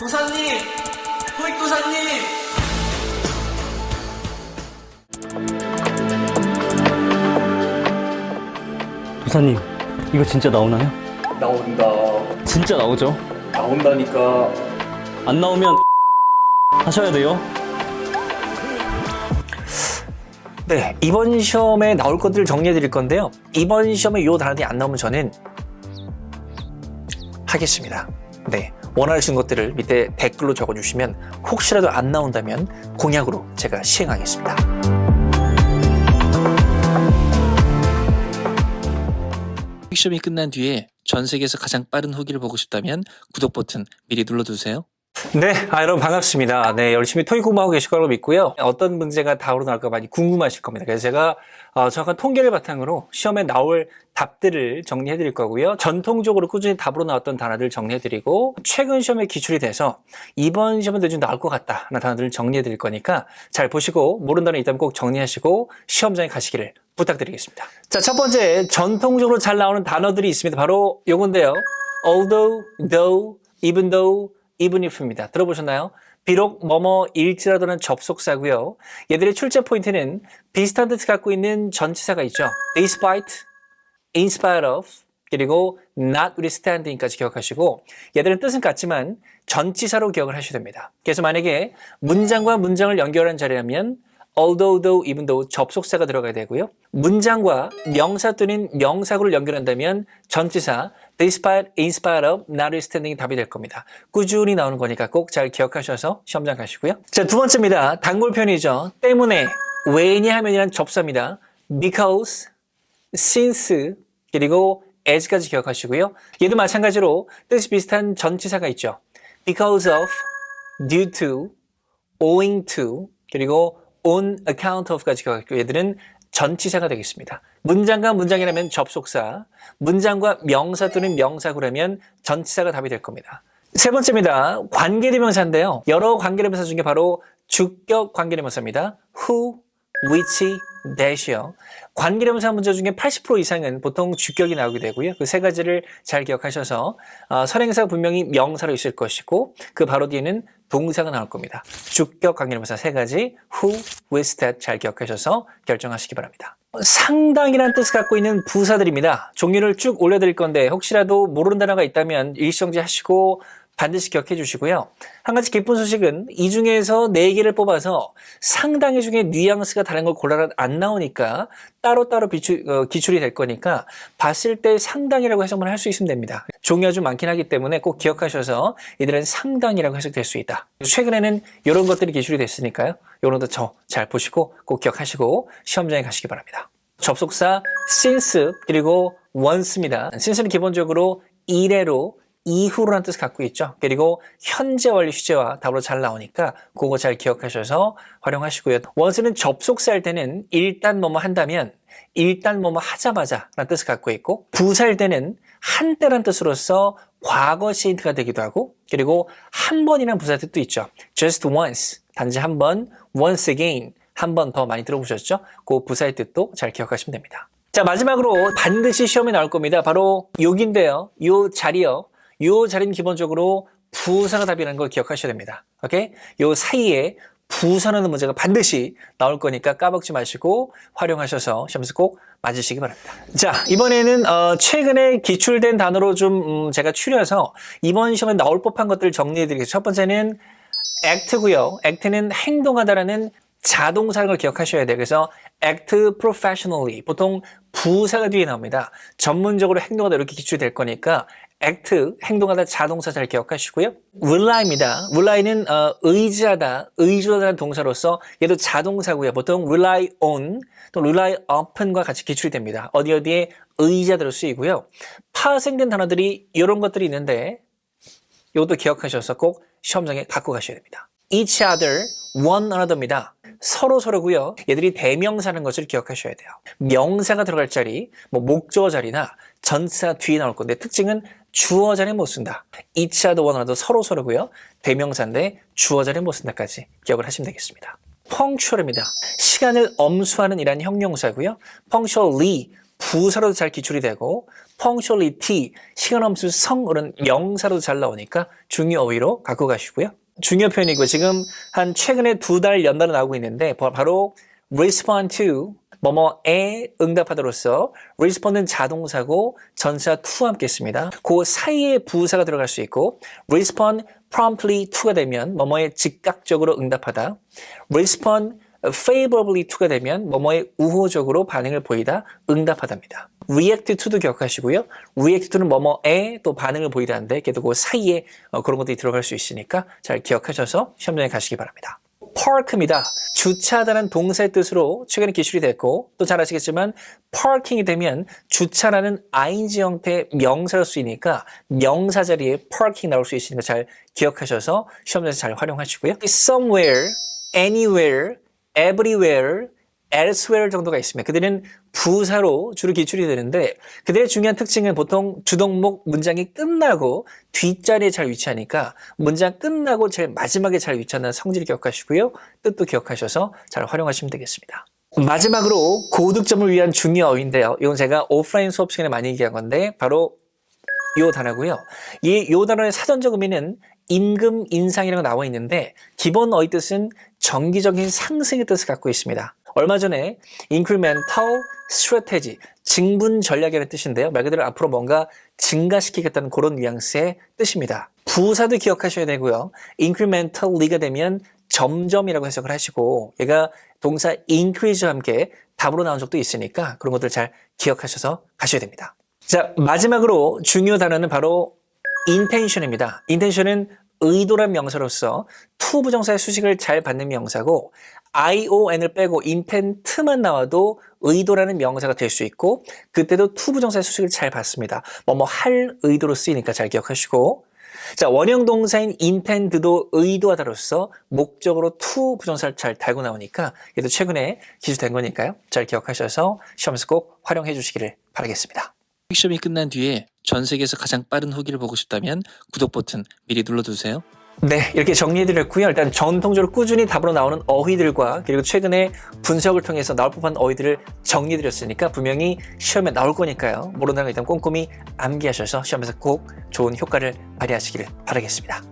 도사님! 토익 도사님! 도사님, 이거 진짜 나오나요? 나온다. 진짜 나오죠? 나온다니까. 안 나오면 하셔야 돼요. 네, 이번 시험에 나올 것들을 정리해 드릴 건데요. 이번 시험에 요 단어들이 안 나오면 저는 하겠습니다. 네, 원하시는 것들을 밑에 댓글로 적어주시면 혹시라도 안 나온다면 공약으로 제가 시행하겠습니다. 시험이 끝난 뒤에 전 세계에서 가장 빠른 후기를 보고 싶다면 구독 버튼 미리 눌러두세요. 네, 아, 여러분 반갑습니다. 네, 열심히 토익 공부하고 계실 거라고 믿고요. 어떤 문제가 다으로 나올까 많이 궁금하실 겁니다. 그래서 제가 어, 정확한 통계를 바탕으로 시험에 나올 답들을 정리해 드릴 거고요. 전통적으로 꾸준히 답으로 나왔던 단어들 정리해 드리고 최근 시험에 기출이 돼서 이번 시험에도 좀 나올 것 같다라는 단어들을 정리해 드릴 거니까 잘 보시고 모르는 단어 있다면 꼭 정리하시고 시험장에 가시기를 부탁드리겠습니다. 자, 첫 번째 전통적으로 잘 나오는 단어들이 있습니다. 바로 요건데요. although, though, even though, if입니다. 들어보셨나요? 비록 뭐뭐일지라도는 접속사고요. 얘들의 출제 포인트는 비슷한 뜻을 갖고 있는 전치사가 있죠. despite, in spite of, 그리고 notwithstanding까지 기억하시고 얘들은 뜻은 같지만 전치사로 기억을 하셔야 됩니다. 그래서 만약에 문장과 문장을 연결한 자리라면 although, though, even though 접속사가 들어가야 되고요. 문장과 명사 또는 명사구를 연결한다면 전치사 despite, in spite of, notwithstanding이 답이 될 겁니다. 꾸준히 나오는 거니까 꼭 잘 기억하셔서 시험장 가시고요. 자, 두 번째입니다. 단골 표현이죠. 때문에, 왜냐하면이란 접사입니다. because, since, 그리고 as까지 기억하시고요. 얘도 마찬가지로 뜻이 비슷한 전치사가 있죠. because of, due to, owing to, 그리고 on account of까지 기억하시고 얘들은 전치사가 되겠습니다. 문장과 문장이라면 접속사, 문장과 명사 또는 명사구라면 전치사가 답이 될 겁니다. 세 번째입니다. 관계대명사인데요. 여러 관계대명사 중에 바로 주격 관계대명사입니다. who, which, that이요. 관계대명사 문제 중에 80% 이상은 보통 주격이 나오게 되고요. 그 세 가지를 잘 기억하셔서 어, 선행사가 분명히 명사로 있을 것이고 그 바로 뒤에는 동사가 나올 겁니다. 주격 관계대명사 세 가지 who, with, that 잘 기억하셔서 결정하시기 바랍니다. 상당이라는 뜻을 갖고 있는 부사들입니다. 종류를 쭉 올려드릴 건데 혹시라도 모르는 단어가 있다면 일시정지 하시고 반드시 기억해 주시고요. 한 가지 기쁜 소식은 이 중에서 네 개를 뽑아서 상당히 중에 뉘앙스가 다른 걸 골라라 안 나오니까 따로따로 비추, 어, 기출이 될 거니까 봤을 때 상당이라고 해석만 할 수 있으면 됩니다. 종류가 좀 많긴 하기 때문에 꼭 기억하셔서 이들은 상당이라고 해석될 수 있다. 최근에는 이런 것들이 기출이 됐으니까요. 이런 것도 잘 보시고 꼭 기억하시고 시험장에 가시기 바랍니다. 접속사 since 그리고 once입니다. since는 기본적으로 이래로 이후로라는 뜻을 갖고 있죠. 그리고 현재 완료 시제와 답으로 잘 나오니까 그거 잘 기억하셔서 활용하시고요. 원스는 접속사 할 때는 일단 뭐뭐 한다면 일단 뭐뭐 하자마자 라는 뜻을 갖고 있고 부사일 때는 한때란 뜻으로서 과거 시인트가 되기도 하고 그리고 한 번이라는 부사 뜻도 있죠. just once 단지 한 번, once again 한 번 더 많이 들어보셨죠? 그 부사의 뜻도 잘 기억하시면 됩니다. 자 마지막으로 반드시 시험에 나올 겁니다. 바로 여기인데요. 요 자리요. 요 자리는 기본적으로 부사가 답이라는 걸 기억하셔야 됩니다. 오케이? 요 사이에 부사라는 문제가 반드시 나올 거니까 까먹지 마시고 활용하셔서 시험에서 꼭 맞으시기 바랍니다. 자, 이번에는 어, 최근에 기출된 단어로 좀 음, 제가 추려서 이번 시험에 나올 법한 것들을 정리해 드리겠습니다. 첫 번째는 act고요. act는 행동하다라는 자동사라는 걸 기억하셔야 돼요. 그래서 act professionally 보통 부사가 뒤에 나옵니다. 전문적으로 행동하다 이렇게 기출될 거니까 act 행동하다 자동사 잘 기억하시고요. rely입니다. rely는 어, 의지하다, 의존하다는 동사로서 얘도 자동사고요. 보통 rely on 또 rely upon과 같이 기출이 됩니다. 어디 어디에 의지하다로 쓰이고요. 파생된 단어들이 이런 것들이 있는데 이것도 기억하셔서 꼭 시험장에 갖고 가셔야 됩니다. each other, one another입니다. 서로 서로고요. 얘들이 대명사라는 것을 기억하셔야 돼요. 명사가 들어갈 자리, 뭐 목적어 자리나 전사 뒤에 나올 건데 특징은 주어 자리에 못 쓴다. one another 서로 서로고요. 대명사인데 주어 자리에 못 쓴다까지 기억을 하시면 되겠습니다. punctual입니다. 시간을 엄수하는 이란 형용사고요. punctually 부사로도 잘 기출이 되고 punctuality, 시간 엄수 성으로는 명사로도 잘 나오니까 중요 어휘로 갖고 가시고요. 중요 표현이고 지금 한 최근에 두 달 연달아 나오고 있는데 바- 바로 respond to 뭐뭐에 응답하다로서 respond는 자동사고 전사 to와 함께 있습니다. 그 사이에 부사가 들어갈 수 있고 respond promptly to가 되면 뭐뭐에 즉각적으로 응답하다. respond favorably to가 되면 뭐뭐에 우호적으로 반응을 보이다, 응답하답니다. react to도 기억하시고요. react to는 뭐뭐에 또 반응을 보이다는데 걔도 그 사이에 어, 그런 것들이 들어갈 수 있으니까 잘 기억하셔서 시험장에 가시기 바랍니다. park입니다. 주차하다는 동사의 뜻으로 최근에 기술이 됐고 또 잘 아시겠지만 parking이 되면 주차라는 ing 형태의 명사로 쓰이니까 명사 자리에 parking 나올 수 있으니까 잘 기억하셔서 시험장에서 잘 활용하시고요. somewhere, anywhere, everywhere, elsewhere 정도가 있습니다. 그들은 부사로 주로 기출이 되는데 그들의 중요한 특징은 보통 주동목 문장이 끝나고 뒷자리에 잘 위치하니까 문장 끝나고 제일 마지막에 잘 위치하는 성질을 기억하시고요. 뜻도 기억하셔서 잘 활용하시면 되겠습니다. 마지막으로 고득점을 위한 중요 어휘인데요. 이건 제가 오프라인 수업 시간에 많이 얘기한 건데 바로 요 단어고요. 이 요 단어의 사전적 의미는 임금 인상이라고 나와 있는데 기본 어휘 뜻은 정기적인 상승의 뜻을 갖고 있습니다. 얼마 전에 incremental strategy, 증분 전략이라는 뜻인데요. 말 그대로 앞으로 뭔가 증가시키겠다는 그런 뉘앙스의 뜻입니다. 부사도 기억하셔야 되고요. incrementally가 되면 점점이라고 해석을 하시고 얘가 동사 increase와 함께 답으로 나온 적도 있으니까 그런 것들 잘 기억하셔서 가셔야 됩니다. 자, 마지막으로 중요 단어는 바로 intention입니다. intention은 의도란 명사로서 to 부정사의 수식을 잘 받는 명사고 ion을 빼고 intent만 나와도 의도라는 명사가 될 수 있고 그때도 to 부정사의 수식을 잘 받습니다. 뭐뭐 할 의도로 쓰이니까 잘 기억하시고 자, 원형 동사인 intend도 의도하다로서 목적으로 to 부정사를 잘 달고 나오니까 얘도 최근에 기술된 거니까요. 잘 기억하셔서 시험에서 꼭 활용해 주시기를 바라겠습니다. 시험이 끝난 뒤에 전 세계에서 가장 빠른 후기를 보고 싶다면 구독 버튼 미리 눌러두세요. 네, 이렇게 정리해드렸고요. 일단 전통적으로 꾸준히 답으로 나오는 어휘들과 그리고 최근에 분석을 통해서 나올 법한 어휘들을 정리해드렸으니까 분명히 시험에 나올 거니까요. 모르는 거 일단 꼼꼼히 암기하셔서 시험에서 꼭 좋은 효과를 발휘하시기를 바라겠습니다.